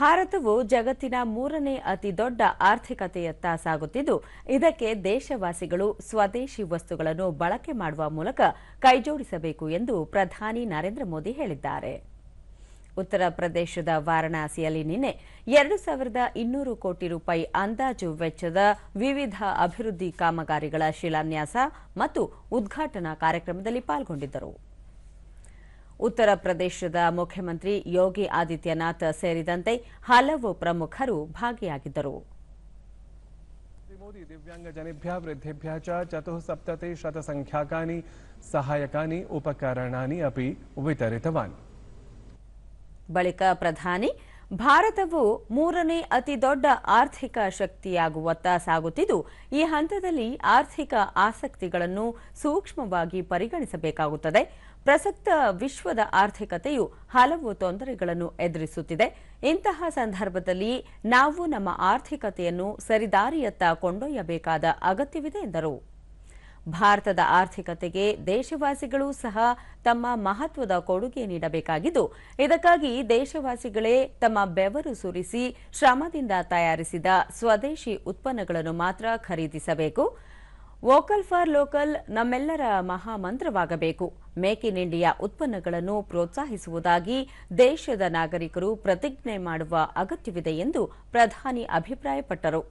ಭಾರತವು ಜಗತ್ತಿನ ಮೂರನೇ ಅತಿ ದೊಡ್ಡ ಆರ್ಥಿಕತೆಯತ್ತ ಸಾಗುತ್ತಿದ್ದು, ಇದಕ್ಕೆ ದೇಶವಾಸಿಗಳು ಸ್ವದೇಶಿ ವಸ್ತುಗಳನ್ನು ಬಳಕೆ ಮಾಡುವ ಮೂಲಕ ಕೈಜೋಡಿಸಬೇಕು ಎಂದು ಪ್ರಧಾನಿ ನರೇಂದ್ರ ಮೋದಿ ಹೇಳಿದ್ದಾರೆ. ಉತ್ತರ ಪ್ರದೇಶದ ವಾರಣಾಸಿಯಲ್ಲಿ ನಿನ್ನೆ ಎರಡು ಸಾವಿರದ ಇನ್ನೂರು ಕೋಟಿ ರೂಪಾಯಿ ಅಂದಾಜು ವೆಚ್ಚದ ವಿವಿಧ ಅಭಿವೃದ್ಧಿ ಕಾಮಗಾರಿಗಳ ಶಿಲಾನ್ಯಾಸ ಮತ್ತು ಉದ್ಘಾಟನಾ ಕಾರ್ಯಕ್ರಮದಲ್ಲಿ ಪಾಲ್ಗೊಂಡಿದ್ದರು. ಉತ್ತರ ಪ್ರದೇಶದ ಮುಖ್ಯಮಂತ್ರಿ ಯೋಗಿ ಆದಿತ್ಯನಾಥ್ ಸೇರಿದಂತೆ ಹಲವು ಪ್ರಮುಖರು ಭಾಗಿಯಾಗಿದ್ದರು. ಮೋದಿ ವೃದ್ಧೇಭ್ಯ ಚ ಶತ ಶತಸಂಖ್ಯಾಕಾನಿ ಸಹಾಯಕಾನಿ ಉಪಕರಣಾನಿ ಅಪಿ ವಿತರಿತವಾನ್. ಬಳಿಕ ಪ್ರಧಾನಿ ಭಾರತವು ಮೂರನೇ ಅತಿ ದೊಡ್ಡ ಆರ್ಥಿಕ ಶಕ್ತಿಯಾಗುವತ್ತ ಸಾಗುತ್ತಿದ್ದು ಈ ಹಂತದಲ್ಲಿ ಆರ್ಥಿಕ ಆಸಕ್ತಿಗಳನ್ನು ಸೂಕ್ಷ್ಮವಾಗಿ ಪರಿಗಣಿಸಬೇಕಾಗುತ್ತದೆ. ಪ್ರಸಕ್ತ ವಿಶ್ವದ ಆರ್ಥಿಕತೆಯು ಹಲವು ತೊಂದರೆಗಳನ್ನು ಎದುರಿಸುತ್ತಿದೆ. ಇಂತಹ ಸಂದರ್ಭದಲ್ಲಿ ನಾವು ನಮ್ಮ ಆರ್ಥಿಕತೆಯನ್ನು ಸರಿದಾರಿಯತ್ತ ಕೊಂಡೊಯ್ಯಬೇಕಾದ ಅಗತ್ಯವಿದೆ ಎಂದರು. ಭಾರತದ ಆರ್ಥಿಕತೆಗೆ ದೇಶವಾಸಿಗಳು ಸಹ ತಮ್ಮ ಮಹತ್ವದ ಕೊಡುಗೆ ನೀಡಬೇಕಾಗಿದ್ದು, ಇದಕ್ಕಾಗಿ ದೇಶವಾಸಿಗಳೇ ತಮ್ಮ ಬೆವರು ಸುರಿಸಿ ಶ್ರಮದಿಂದ ತಯಾರಿಸಿದ ಸ್ವದೇಶಿ ಉತ್ಪನ್ನಗಳನ್ನು ಮಾತ್ರ ಖರೀದಿಸಬೇಕು. ವೋಕಲ್ ಫಾರ್ ಲೋಕಲ್ ನಮ್ಮೆಲ್ಲರ ಮಹಾಮಂತ್ರವಾಗಬೇಕು. ಮೇಕ್ ಇನ್ ಇಂಡಿಯಾ ಉತ್ಪನ್ನಗಳನ್ನು ಪ್ರೋತ್ಸಾಹಿಸುವುದಾಗಿ ದೇಶದ ನಾಗರಿಕರು ಪ್ರತಿಜ್ಞೆ ಮಾಡುವ ಅಗತ್ಯವಿದೆ ಎಂದು ಪ್ರಧಾನಿ ಅಭಿಪ್ರಾಯಪಟ್ಟರು.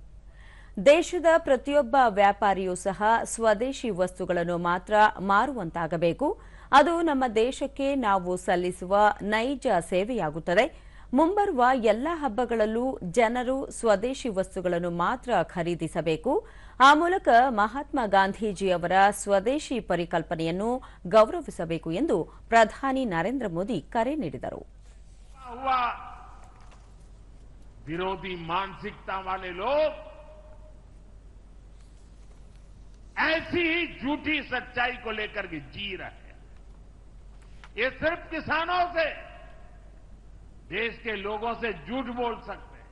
ದೇಶದ ಪ್ರತಿಯೊಬ್ಬ ವ್ಯಾಪಾರಿಯೂ ಸಹ ಸ್ವದೇಶಿ ವಸ್ತುಗಳನ್ನು ಮಾತ್ರ ಮಾರುವಂತಾಗಬೇಕು. ಅದು ನಮ್ಮ ದೇಶಕ್ಕೆ ನಾವು ಸಲ್ಲಿಸುವ ನೈಜ ಸೇವೆಯಾಗುತ್ತದೆ. ಮುಂಬರುವ ಎಲ್ಲ ಹಬ್ಬಗಳಲ್ಲೂ ಜನರು ಸ್ವದೇಶಿ ವಸ್ತುಗಳನ್ನು ಮಾತ್ರ ಖರೀದಿಸಬೇಕು ಆ ಮೂಲಕ ಮಹಾತ್ಮ ಗಾಂಧೀಜಿಯವರ ಸ್ವದೇಶಿ ಪರಿಕಲ್ಪನೆಯನ್ನು ಗೌರವಿಸಬೇಕು ಎಂದು ಪ್ರಧಾನಿ ನರೇಂದ್ರ ಮೋದಿ ಕರೆ ನೀಡಿದರು हुआ विरोधी मानसिकता वाले लोग ऐसी ही झूठी सच्चाई को लेकर के जी रहे हैं ये सिर्फ किसानों से देश के लोगों से झूठ बोल सकते